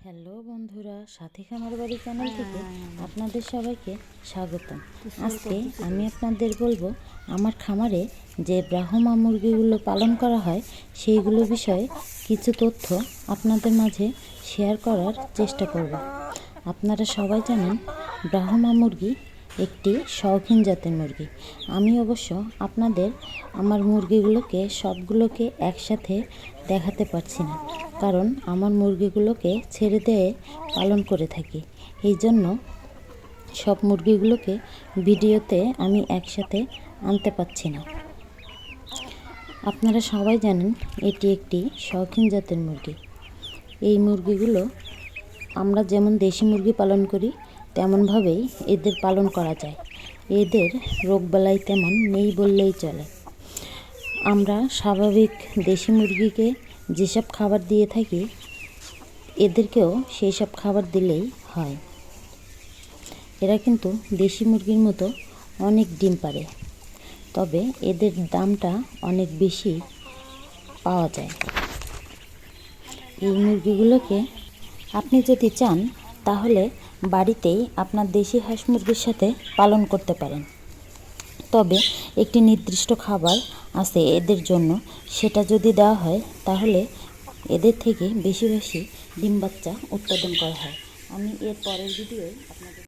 Hello বন্ধুরা সাথী খামার বাড়ি চ্যানেল থেকে আপনাদের সবাইকে স্বাগতম। আজকে আমি আপনাদের বলব আমার খামারে যে ব্রাহ্মা মুরগিগুলো পালন করা হয় সেইগুলো বিষয়ে কিছু তথ্য আপনাদের মাঝে শেয়ার করার চেষ্টা করব। আপনারা সবাই জানেন ব্রাহ্মা মুরগি একটি শৌখিন জাতের মুরগি। আমি অবশ্য আপনাদের আমার মুরগিগুলোকে সবগুলোকে একসাথে দেখাতে পারছি না, কারণ আমার মুরগিগুলোকে ছেড়ে দিয়ে পালন করে থাকি। এই জন্য সব মুরগিগুলোকে ভিডিওতে আমি একসাথে আনতে পারছি না। আপনারা সবাই জানেন এটি একটি শৌখিন জাতের মুরগি। এই মুরগিগুলো আমরা যেমন দেশি মুরগি পালন করি তেমনভাবেই এদের পালন করা যায়। এদের রোগবালাই তেমন নেই বললেই চলে। আমরা স্বাভাবিক দেশি মুরগিকে যেসব খাবার দিয়ে থাকি, এদেরকেও সেই সব খাবার দিলেই হয়। এরা কিন্তু দেশি মুরগির মতো অনেক ডিম পারে তবে এদের দামটা অনেক বেশি পাওয়া যায়। এই মুরগিগুলোকে আপনি যদি চান তাহলে বাড়িতেই আপনার দেশি হাঁস মুরগির সাথে পালন করতে পারেন। তবে একটি নির্দিষ্ট খাবার আছে এদের জন্য, সেটা যদি দেওয়া হয়, তাহলে এদের থেকে বেশি বেশি ডিম বাচ্চা উৎপাদন করা হয়। আমি এর পরের ভিডিওয় আপনাদের